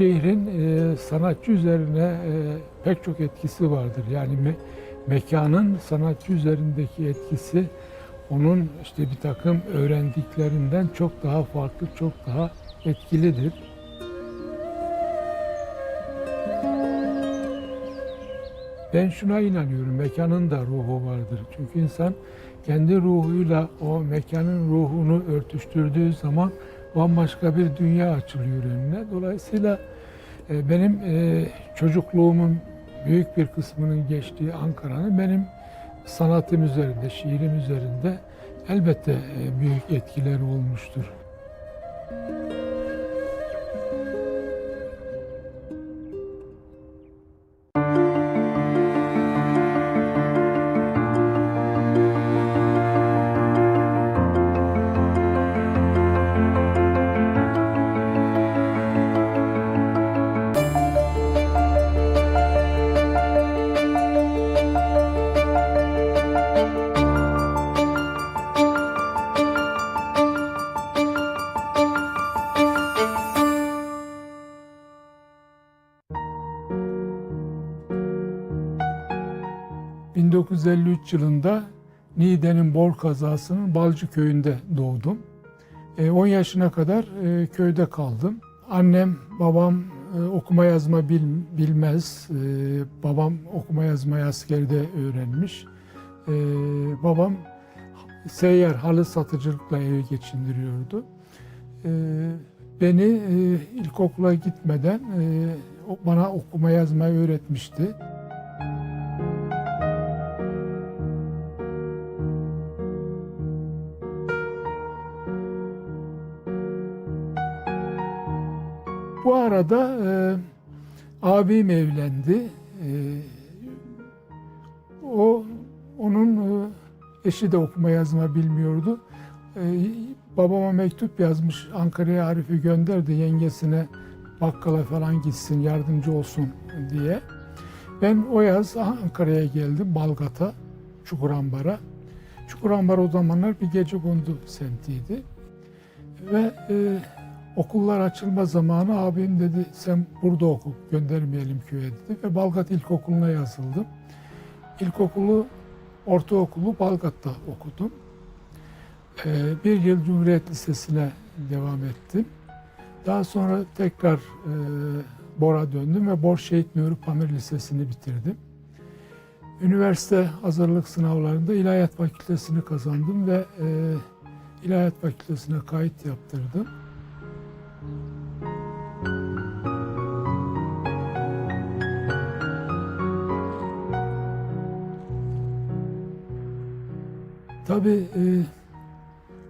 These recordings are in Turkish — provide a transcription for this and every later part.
şehrin e, sanatçı üzerine e, pek çok etkisi vardır. Yani me- mekanın sanatçı üzerindeki etkisi onun işte bir takım öğrendiklerinden çok daha farklı, çok daha etkilidir. Ben şuna inanıyorum, mekanın da ruhu vardır. Çünkü insan kendi ruhuyla o mekanın ruhunu örtüştürdüğü zaman bambaşka bir dünya açılıyor önüne. Dolayısıyla benim e, çocukluğumun büyük bir kısmının geçtiği Ankara'nın benim sanatım üzerinde, şiirim üzerinde elbette e, büyük etkileri olmuştur. ...1953 yılında Niğde'nin Bor kazasının Balcı köyünde doğdum. E, 10 yaşına kadar e, köyde kaldım. Annem, babam e, okuma yazma bil- bilmez. E, babam okuma yazmayı askerde öğrenmiş. E, babam seyyar halı satıcılıkla evi geçindiriyordu. E, beni e, ilkokula gitmeden e, bana okuma yazmayı öğretmişti. Arada e, abim evlendi. E, o onun e, eşi de okuma yazma bilmiyordu. E, babama mektup yazmış Ankara'ya Arif'i gönderdi yengesine bakkala falan gitsin yardımcı olsun diye. Ben o yaz Ankara'ya geldim Balgat'a, Çukurambar'a. Çukurambar o zamanlar bir gece kondu semtiydi. Ve e, okullar açılma zamanı abim dedi sen burada oku göndermeyelim köye dedi ve Balgat İlkokulu'na yazıldım. İlkokulu, ortaokulu Balgat'ta okudum. Ee, bir yıl Cumhuriyet Lisesi'ne devam ettim. Daha sonra tekrar e, Bor'a döndüm ve Bor Şehit Nuri Pamir Lisesi'ni bitirdim. Üniversite hazırlık sınavlarında İlahiyat Fakültesini kazandım ve e, İlahiyat Fakültesine kayıt yaptırdım. Tabii e,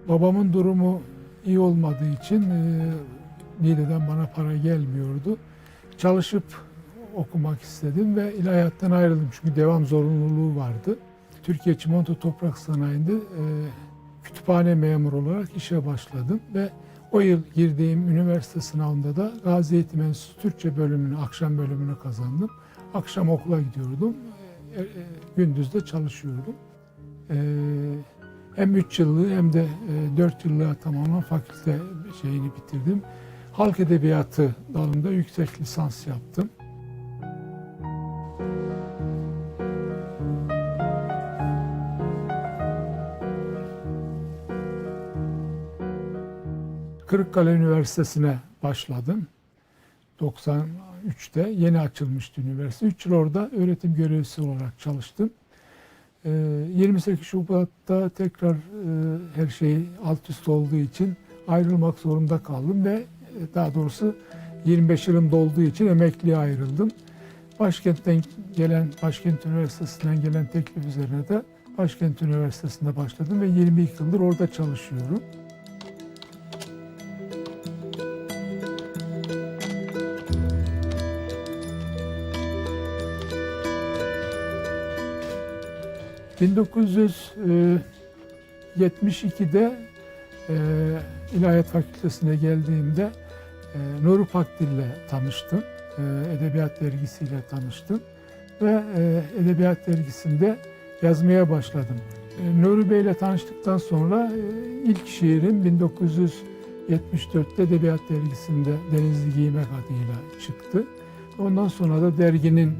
babamın durumu iyi olmadığı için e, Niğde'den bana para gelmiyordu. Çalışıp okumak istedim ve ilahiyattan ayrıldım çünkü devam zorunluluğu vardı. Türkiye Çimento Toprak Sanayi'nde e, kütüphane memuru olarak işe başladım ve o yıl girdiğim üniversite sınavında da Gazi Eğitim Enstitüsü Türkçe bölümünü, akşam bölümünü kazandım. Akşam okula gidiyordum, e, e, gündüz de çalışıyordum. E, hem 3 yıllığı hem de 4 yıllığa tamamen fakülte şeyini bitirdim. Halk Edebiyatı dalında yüksek lisans yaptım. Kırıkkale Üniversitesi'ne başladım. 93'te yeni açılmıştı üniversite. 3 yıl orada öğretim görevlisi olarak çalıştım. Ee, 28 Şubat'ta tekrar e, her şey alt üst olduğu için ayrılmak zorunda kaldım ve e, daha doğrusu 25 yılım dolduğu için emekliye ayrıldım. Başkentten gelen, Başkent Üniversitesi'nden gelen teklif üzerine de Başkent Üniversitesi'nde başladım ve 22 yıldır orada çalışıyorum. ...1972'de e, İlahiyat Fakültesi'ne geldiğimde e, Nuri Pakdil'le tanıştım. E, Edebiyat Dergisi'yle tanıştım. Ve e, Edebiyat Dergisi'nde yazmaya başladım. E, Nuri Bey'le tanıştıktan sonra e, ilk şiirim 74'te Edebiyat Dergisi'nde Denizli Giymek adıyla çıktı. Ondan sonra da derginin e,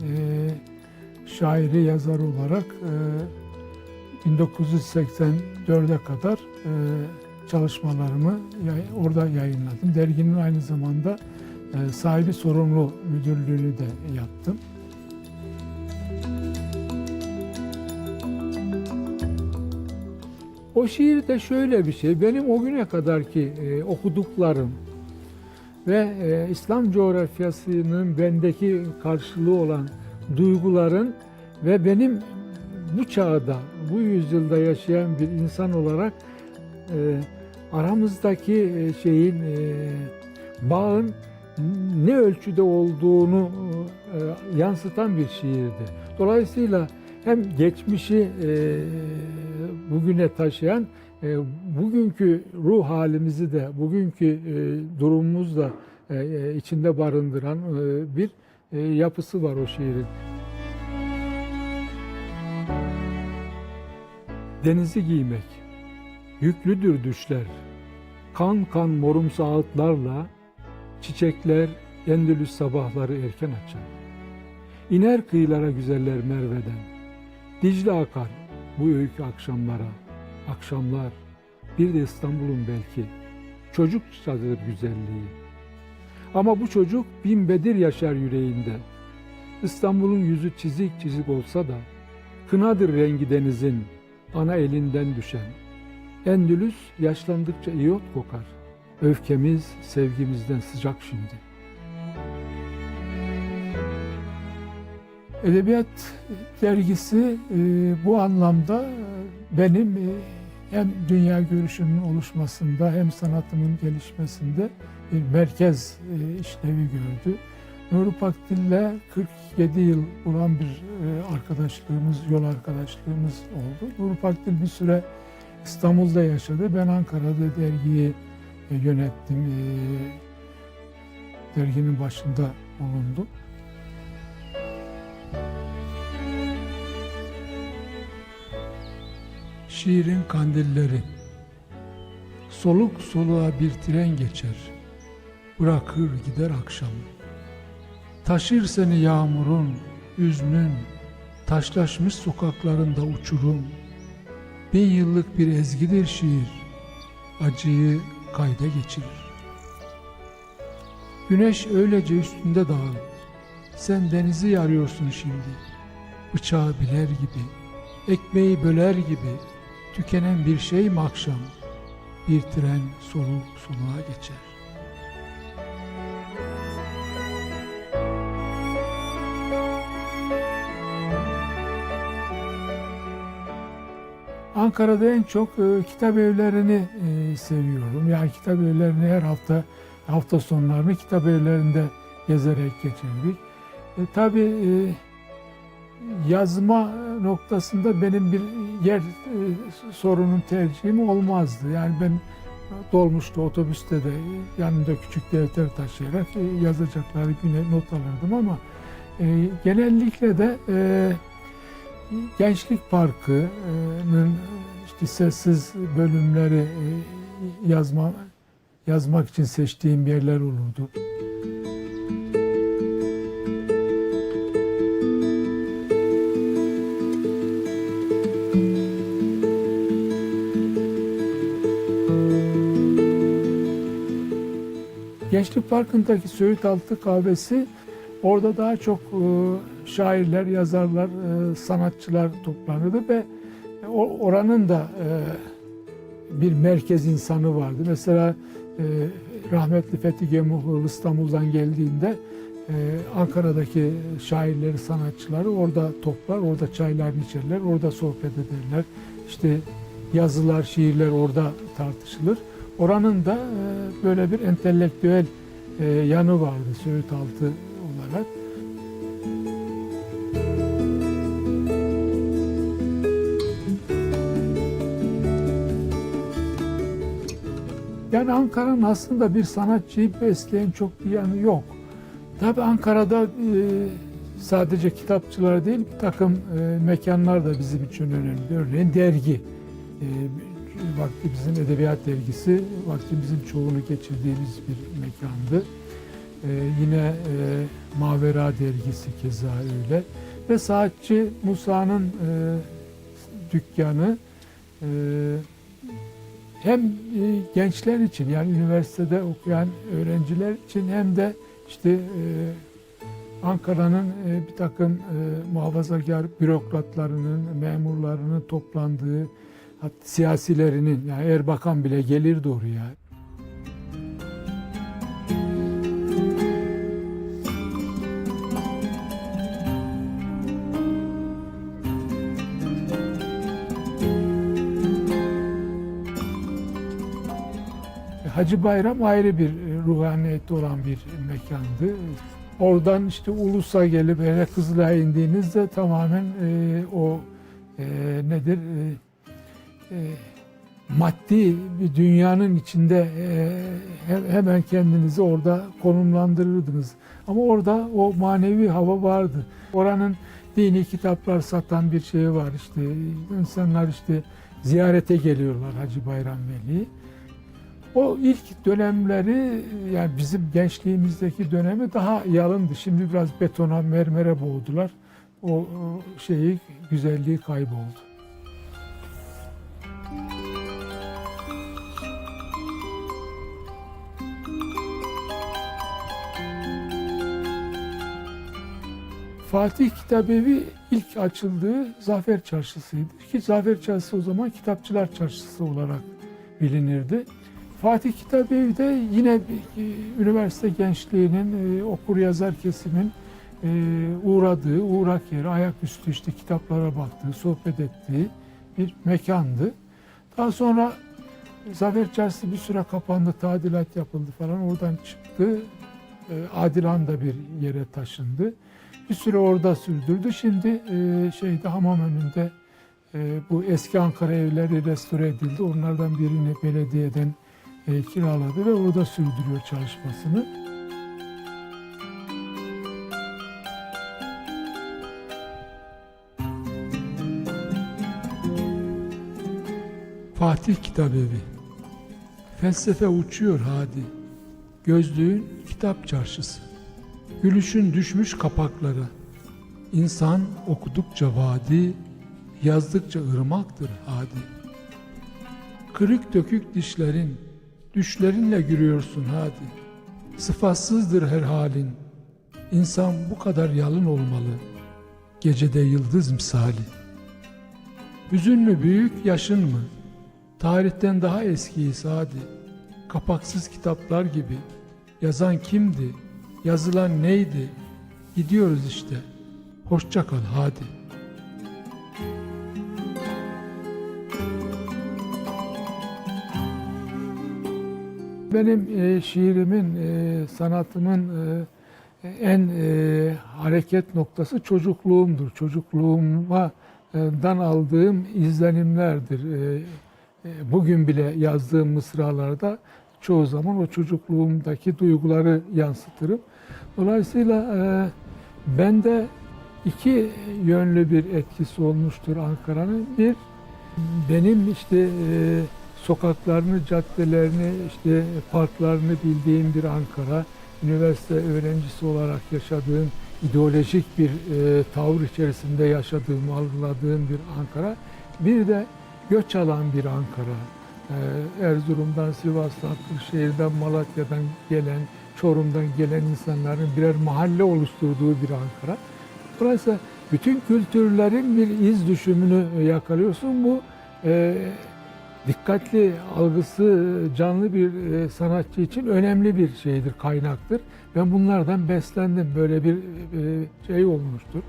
şairi, yazarı olarak e, 1984'e kadar e, çalışmalarımı yay- orada yayınladım. Derginin aynı zamanda e, sahibi sorumlu müdürlüğünü de yaptım. O şiir de şöyle bir şey. Benim o güne kadarki e, okuduklarım ve e, İslam coğrafyasının bendeki karşılığı olan duyguların ve benim bu çağda, bu yüzyılda yaşayan bir insan olarak e, aramızdaki e, şeyin e, bağın ne ölçüde olduğunu e, yansıtan bir şiirdi. Dolayısıyla hem geçmişi e, bugüne taşıyan, e, bugünkü ruh halimizi de, bugünkü e, durumumuzu da e, e, içinde barındıran e, bir e, yapısı var o şiirin. Denizi giymek, yüklüdür düşler, kan kan morumsu ağıtlarla, çiçekler Endülüs sabahları erken açar. İner kıyılara güzeller Merve'den, Dicle akar bu öykü akşamlara, akşamlar, bir de İstanbul'un belki, çocukçadır güzelliği. Ama bu çocuk bin bedir yaşar yüreğinde. İstanbul'un yüzü çizik çizik olsa da, kınadır rengi denizin, ana elinden düşen. Endülüs yaşlandıkça iyot kokar. Öfkemiz sevgimizden sıcak şimdi. Edebiyat dergisi e, bu anlamda e, benim e, hem dünya görüşümün oluşmasında hem sanatımın gelişmesinde bir merkez işlevi gördü. Nuri Pakdil'le 47 yıl olan bir e, arkadaşlığımız, yol arkadaşlığımız oldu. Nuri Pakdil bir süre İstanbul'da yaşadı. Ben Ankara'da dergiyi e, yönettim. E, derginin başında bulundum. Şiirin kandilleri Soluk soluğa bir tren geçer Bırakır gider akşam Taşır seni yağmurun, hüznün Taşlaşmış sokaklarında uçurum. Bin yıllık bir ezgidir şiir. Acıyı kayda geçirir. Güneş öylece üstünde dağın. Sen denizi yarıyorsun şimdi. Bıçağı biler gibi Ekmeği böler gibi. Tükenen bir şey mi akşam? Bir tren soluk soluğa geçer. Ankara'da en çok e, kitap evlerini e, seviyorum. Yani kitap evlerini her hafta hafta sonlarını kitap evlerinde gezerek geçirdik. E, tabii e, yazma noktasında benim bir yer e, sorunun tercihim olmazdı. Yani ben dolmuşta, otobüste de yanımda küçük defter taşıyarak e, yazacakları güne not alırdım ama e, genellikle de e, Gençlik Parkı'nın işte sessiz bölümleri e, yazma yazmak için seçtiğim yerler olurdu. Gençlik Parkı'ndaki Söğüt Altı kahvesi orada daha çok e, şairler, yazarlar, e, sanatçılar toplanırdı ve oranın da e, bir merkez insanı vardı. Mesela e, rahmetli Fethi Gemuhlu İstanbul'dan geldiğinde Ankara'daki şairleri, sanatçıları orada toplar, orada çaylarını içerler, orada sohbet ederler. İşte yazılar, şiirler orada tartışılır. Oranın da böyle bir entelektüel yanı vardı Söğüt Altı olarak. Ankara'nın aslında bir sanatçıyı besleyen çok bir yanı yok. Tabii Ankara'da e, sadece kitapçılar değil bir takım e, mekanlar da bizim için önemli. Örneğin dergi. E, vaktimizin edebiyat dergisi, vaktimizin çoğunu geçirdiğimiz bir mekandı. Yine Mavera dergisi keza öyle. Ve saatçi Musa'nın e, dükkanı hem e, gençler için yani üniversitede okuyan öğrenciler için hem de işte e, Ankara'nın e, bir takım muhafazakar bürokratlarının, memurlarının toplandığı, siyasilerinin, yani Erbakan bile gelirdi oraya. Hacı Bayram ayrı bir e, ruhaniyeti olan bir mekandı. Oradan işte Ulus'a gelip hele Kızılay'a indiğinizde tamamen e, o e, nedir e, e, maddi bir dünyanın içinde e, he- hemen kendinizi orada konumlandırırdınız. Ama orada o manevi hava vardı. Oranın dini kitaplar satan bir şey var işte insanlar işte ziyarete geliyorlar Hacı Bayram Veli'yi. O ilk dönemleri yani bizim gençliğimizdeki dönemi daha yalındı. Şimdi biraz betona, mermere boğdular. O, şeyi, güzelliği kayboldu. Fatih Kitabevi ilk açıldığı Zafer Çarşısı'ydı. Ki Zafer Çarşısı o zaman Kitapçılar Çarşısı olarak bilinirdi. Fatih Kitabevi de yine e, üniversite gençliğinin, e, okur yazar kesimin e, uğradığı, uğrak yeri, ayaküstü işte kitaplara baktığı, sohbet ettiği bir mekandı. Daha sonra Zafer Çarşısı bir süre kapandı, tadilat yapıldı falan. Oradan çıktı. E, Adilan da bir yere taşındı. Bir süre orada sürdürdü. Şimdi şeyde hamam önünde bu eski Ankara evleri restore edildi. Onlardan birini belediyeden e, kiraladı ve orada sürdürüyor çalışmasını. Fatih Kitabevi Felsefe uçuyor hadi. Gözlüğün kitap çarşısı. Gülüşün düşmüş kapaklara. İnsan okudukça vadi, yazdıkça ırmaktır hadi. Kırık dökük dişlerin, düşlerinle gülüyorsun hadi. Sıfatsızdır her halin. İnsan bu kadar yalın olmalı. Gecede yıldız misali. Hüzün mü büyük, yaşın mı? Tarihten daha eskiyiz hadi. Kapaksız kitaplar gibi. Yazan kimdi? Yazılan neydi? Gidiyoruz işte. Hoşça kal hadi. Benim e, şiirimin, e, sanatımın e, en e, hareket noktası çocukluğumdur. Çocukluğumdan aldığım izlenimlerdir. E, e, bugün bile yazdığım mısralarda çoğu zaman o çocukluğumdaki duyguları yansıtırım. Dolayısıyla e, bende iki yönlü bir etkisi olmuştur Ankara'nın. Bir, benim işte e, sokaklarını, caddelerini, işte parklarını bildiğim bir Ankara, üniversite öğrencisi olarak yaşadığım, ideolojik bir e, tavır içerisinde yaşadığım, algıladığım bir Ankara. Bir de göç alan bir Ankara. E, Erzurum'dan, Sivas'tan, Kırşehir'den, Malatya'dan gelen, Çorum'dan gelen insanların birer mahalle oluşturduğu bir Ankara. Dolayısıyla bütün kültürlerin bir iz düşümünü yakalıyorsun. Bu e, dikkatli, algısı canlı bir e, sanatçı için önemli bir şeydir, kaynaktır. Ben bunlardan beslendim. Böyle bir e, şey olmuştur.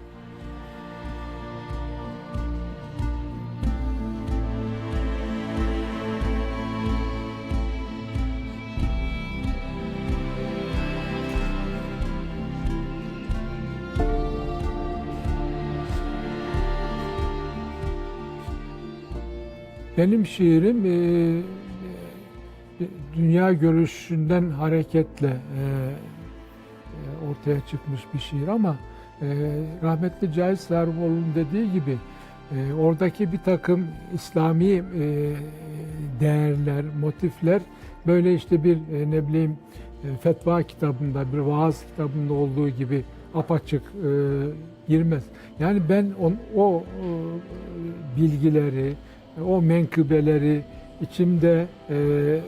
Benim şiirim e, e, dünya görüşünden hareketle e, e, ortaya çıkmış bir şiir ama e, rahmetli Cahit Servoğlu'nun dediği gibi e, oradaki bir takım İslami e, değerler, motifler böyle işte bir e, ne bileyim e, fetva kitabında, bir vaaz kitabında olduğu gibi apaçık e, girmez. Yani ben on, o e, bilgileri, o menkıbeleri içimde e, e,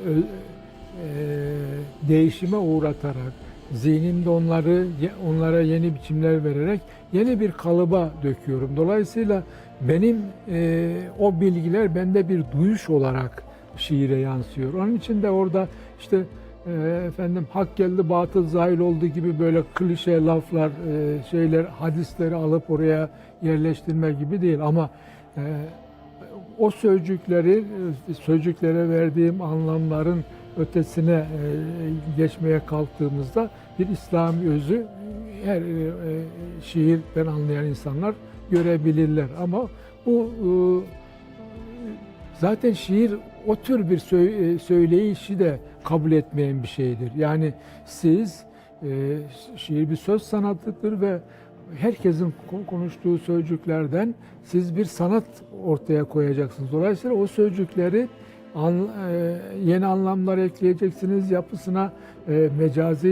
değişime uğratarak, zihnimde onları onlara yeni biçimler vererek yeni bir kalıba döküyorum. Dolayısıyla benim e, o bilgiler bende bir duyuş olarak şiire yansıyor. Onun için de orada işte e, efendim hak geldi batıl zahil oldu gibi böyle klişe laflar, e, şeyler, hadisleri alıp oraya yerleştirme gibi değil ama e, o sözcükleri, e, sözcüklere verdiğim anlamların ötesine e, geçmeye kalktığımızda bir İslami özü her e, şiirden anlayan insanlar görebilirler. Ama bu zaten şiir o tür bir sö- söyleyişi de kabul etmeyen bir şeydir. Yani siz şiir bir söz sanatıdır ve herkesin ko- konuştuğu sözcüklerden siz bir sanat ortaya koyacaksınız. Dolayısıyla o sözcükleri an- e, yeni anlamlar ekleyeceksiniz, yapısına e, mecazi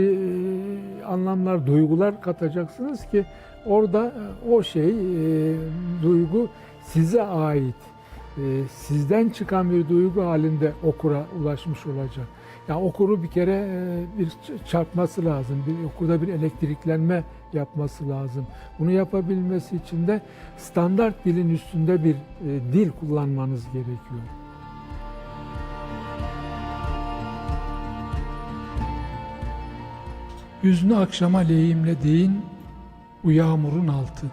e, anlamlar, duygular katacaksınız ki orada e, o şey, e, duygu size ait, e, sizden çıkan bir duygu halinde okura ulaşmış olacak. Yani okuru bir kere e, bir çarpması lazım, bir okurda bir elektriklenme yapması lazım. Bunu yapabilmesi için de standart dilin üstünde bir e, dil kullanmanız gerekiyor. Hüznü akşama lehimlediğin bu yağmurun altı.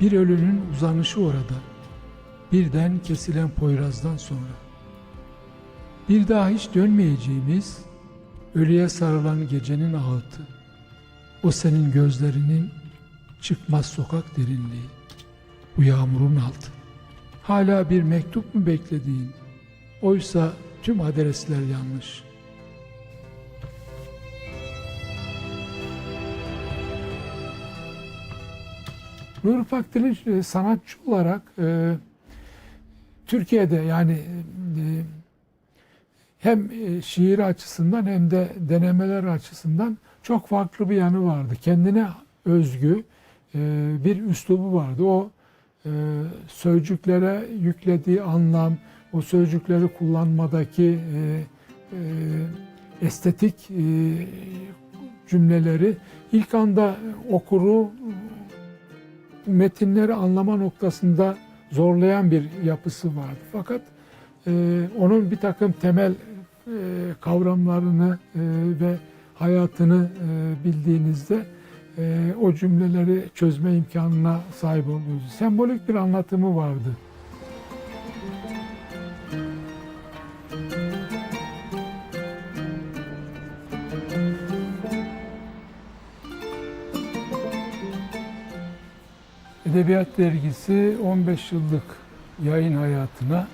Bir ölünün uzanışı orada. Birden kesilen poyrazdan sonra. Bir daha hiç dönmeyeceğimiz ölüye sarılan gecenin ağıtı. O senin gözlerinin çıkmaz sokak derinliği. Bu yağmurun altı. Hala bir mektup mu beklediğin? Oysa tüm adresler yanlış.'' Nuri Pakdil'i e, sanatçı olarak e, Türkiye'de yani e, hem e, şiir açısından hem de denemeler açısından çok farklı bir yanı vardı. Kendine özgü e, bir üslubu vardı. O e, sözcüklere yüklediği anlam, o sözcükleri kullanmadaki e, estetik cümleleri ilk anda okuru metinleri anlama noktasında zorlayan bir yapısı vardı. Fakat onun bir takım temel kavramlarını ve hayatını e, bildiğinizde e, o cümleleri çözme imkanına sahip oluyorsunuz. Sembolik bir anlatımı vardı. Edebiyat Dergisi 15 yıllık yayın hayatına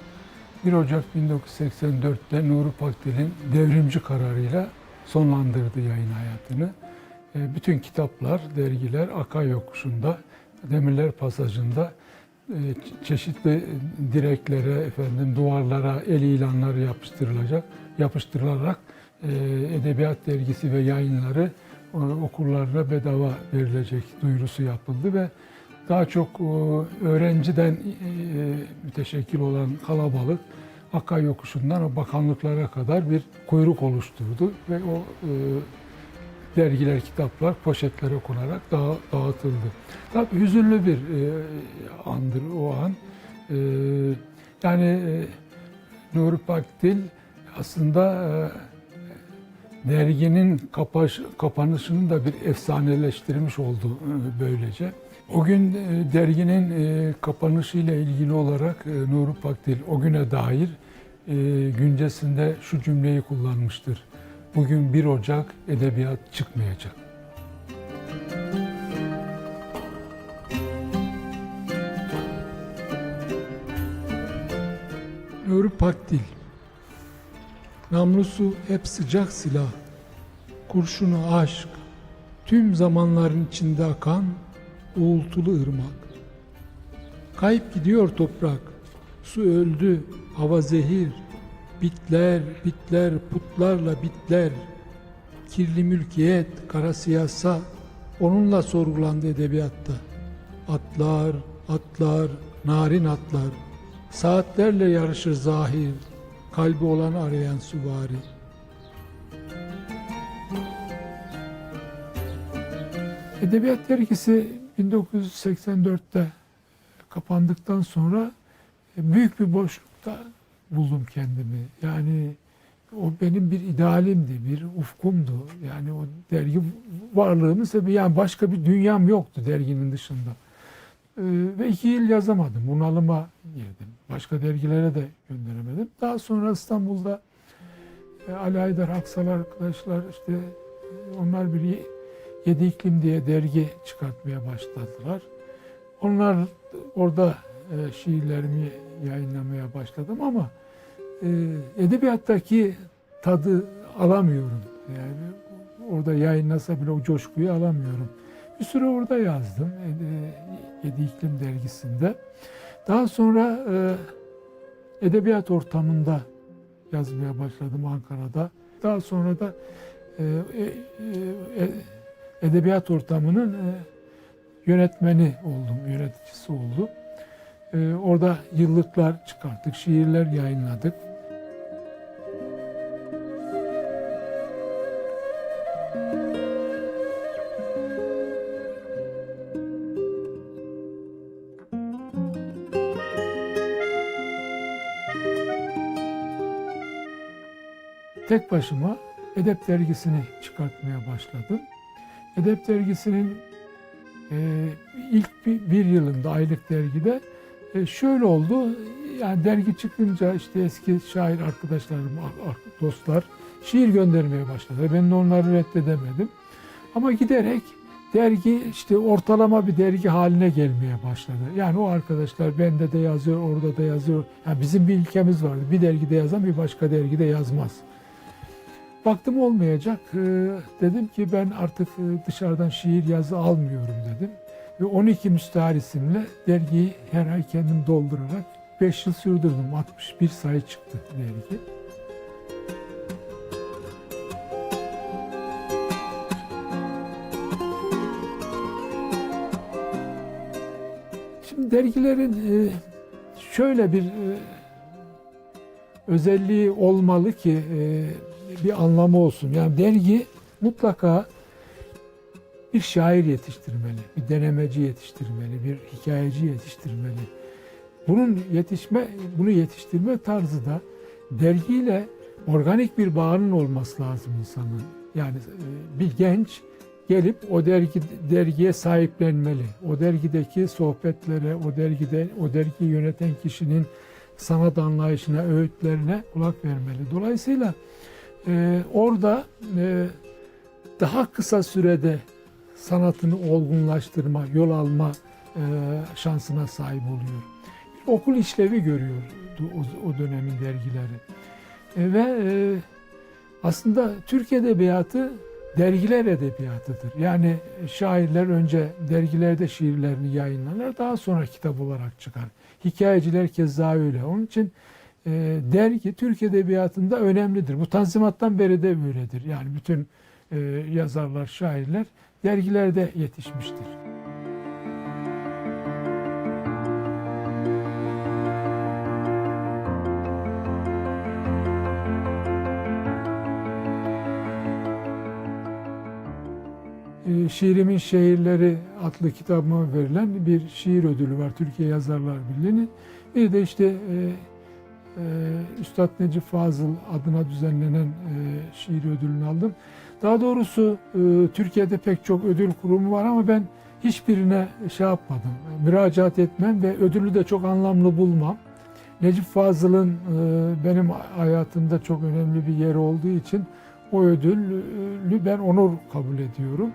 1 Ocak 1984'te Nuri Pakdil'in devrimci kararıyla sonlandırdı yayın hayatını. E, Bütün kitaplar, dergiler Akay Yokuşu'nda, Demirler Pasajı'nda e, çe- çeşitli direklere, efendim duvarlara el ilanları yapıştırılacak, yapıştırılarak e, Edebiyat Dergisi ve yayınları okurlarına bedava verilecek duyurusu yapıldı ve daha çok öğrenciden müteşekkil olan kalabalık Akkay Yokuşu'ndan o bakanlıklara kadar bir kuyruk oluşturdu ve o e, dergiler, kitaplar poşetlere konarak dağı- dağıtıldı. Tabii hüzünlü bir e, andır o an. E, yani e, Nuri Pakdil aslında e, derginin kapaş, kapanışını da bir efsaneleştirmiş oldu e, böylece. O gün e, derginin e, kapanışıyla ilgili olarak e, Nuri Pakdil o güne dair e, güncesinde şu cümleyi kullanmıştır. Bugün 1 Ocak edebiyat çıkmayacak. Nuri Pakdil Namlusu hep sıcak silah, kurşunu aşk, tüm zamanların içinde akan uğultulu ırmak. Kayıp gidiyor toprak, su öldü, hava zehir, Bitler, bitler, putlarla bitler. Kirli mülkiyet, kara siyasa onunla sorgulandı edebiyatta. Atlar, atlar, narin atlar. Saatlerle yarışır zahir, kalbi olan arayan süvari. Edebiyat dergisi 1984'te kapandıktan sonra büyük bir boşlukta buldum kendimi. Yani o benim bir idealimdi, bir ufkumdu. Yani o dergi varlığımın sebebi yani başka bir dünyam yoktu derginin dışında. Ee, ve iki yıl yazamadım. Bunalıma girdim. Başka dergilere de gönderemedim. Daha sonra İstanbul'da e, Ali Aydar Aksal arkadaşlar işte e, onlar bir Yedi İklim diye dergi çıkartmaya başladılar. Onlar orada e, şiirlerimi yayınlamaya başladım ama e, edebiyattaki tadı alamıyorum. Yani orada yayınlasa bile o coşkuyu alamıyorum. Bir süre orada yazdım. E, Yedi İklim dergisinde. Daha sonra e, edebiyat ortamında yazmaya başladım Ankara'da. Daha sonra da e, e, e, edebiyat ortamının e, yönetmeni oldum, yöneticisi oldum. E, orada yıllıklar çıkarttık, şiirler yayınladık. Tek başıma Edep dergisini çıkartmaya başladım. Edep dergisinin e, ilk bir, bir yılında aylık dergide e, şöyle oldu. Yani dergi çıkınca işte eski şair arkadaşlarım, ar- ar- dostlar şiir göndermeye başladılar. Ben de onları reddedemedim. Ama giderek dergi işte ortalama bir dergi haline gelmeye başladı. Yani o arkadaşlar bende de yazıyor, orada da yazıyor. Yani bizim bir ilkemiz vardı. Bir dergide yazan bir başka dergide yazmaz. Baktım olmayacak. Ee, dedim ki ben artık e, dışarıdan şiir yazı almıyorum dedim. Ve 12 müstahar isimle dergiyi her ay kendim doldurarak 5 yıl sürdürdüm. 61 sayı çıktı dergi. Şimdi dergilerin e, şöyle bir e, özelliği olmalı ki e, bir anlamı olsun. Yani dergi mutlaka bir şair yetiştirmeli, bir denemeci yetiştirmeli, bir hikayeci yetiştirmeli. Bunun yetişme, bunu yetiştirme tarzı da dergiyle organik bir bağının olması lazım insanın. Yani e, bir genç gelip o dergi dergiye sahiplenmeli. O dergideki sohbetlere, o dergide o dergiyi yöneten kişinin sanat anlayışına, öğütlerine kulak vermeli. Dolayısıyla e, orada e, daha kısa sürede sanatını olgunlaştırma, yol alma e, şansına sahip oluyor. Bir okul işlevi görüyordu o, o dönemin dergileri. E, ve e, aslında Türk Edebiyatı dergiler edebiyatıdır. Yani şairler önce dergilerde şiirlerini yayınlarlar, daha sonra kitap olarak çıkar. Hikayeciler keza öyle. Onun için e, dergi Türk Edebiyatı'nda önemlidir. Bu Tanzimat'tan beri de böyledir. Yani bütün e, yazarlar, şairler dergilerde yetişmiştir. E, Şiirimin Şehirleri adlı kitabıma verilen bir şiir ödülü var Türkiye Yazarlar Birliği'nin. Bir de işte e, e, Üstad Necip Fazıl adına düzenlenen e, şiir ödülünü aldım. Daha doğrusu e, Türkiye'de pek çok ödül kurumu var ama ben hiçbirine şey yapmadım, müracaat etmem ve ödülü de çok anlamlı bulmam. Necip Fazıl'ın e, benim hayatımda çok önemli bir yeri olduğu için o ödülü ben onur kabul ediyorum.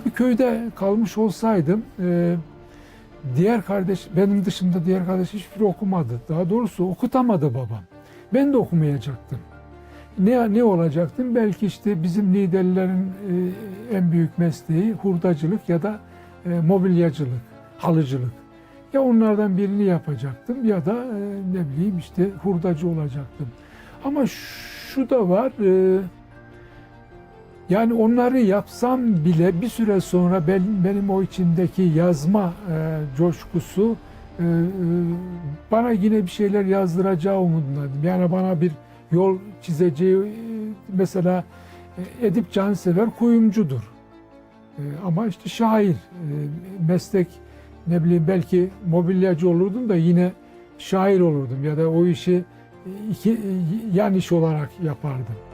Tabii köyde kalmış olsaydım e, diğer kardeş, benim dışında diğer kardeş hiçbiri okumadı. Daha doğrusu okutamadı babam. Ben de okumayacaktım. Ne ne olacaktım? Belki işte bizim liderlerin e, en büyük mesleği hurdacılık ya da e, mobilyacılık, halıcılık. Ya onlardan birini yapacaktım ya da e, ne bileyim işte hurdacı olacaktım. Ama şu da var. e, yani onları yapsam bile bir süre sonra ben, benim o içimdeki yazma e, coşkusu e, e, bana yine bir şeyler yazdıracağı umudundaydım. Yani bana bir yol çizeceği e, mesela e, Edip Cansever kuyumcudur. E, ama işte şair, e, meslek ne bileyim belki mobilyacı olurdum da yine şair olurdum ya da o işi e, iki e, yan iş olarak yapardım.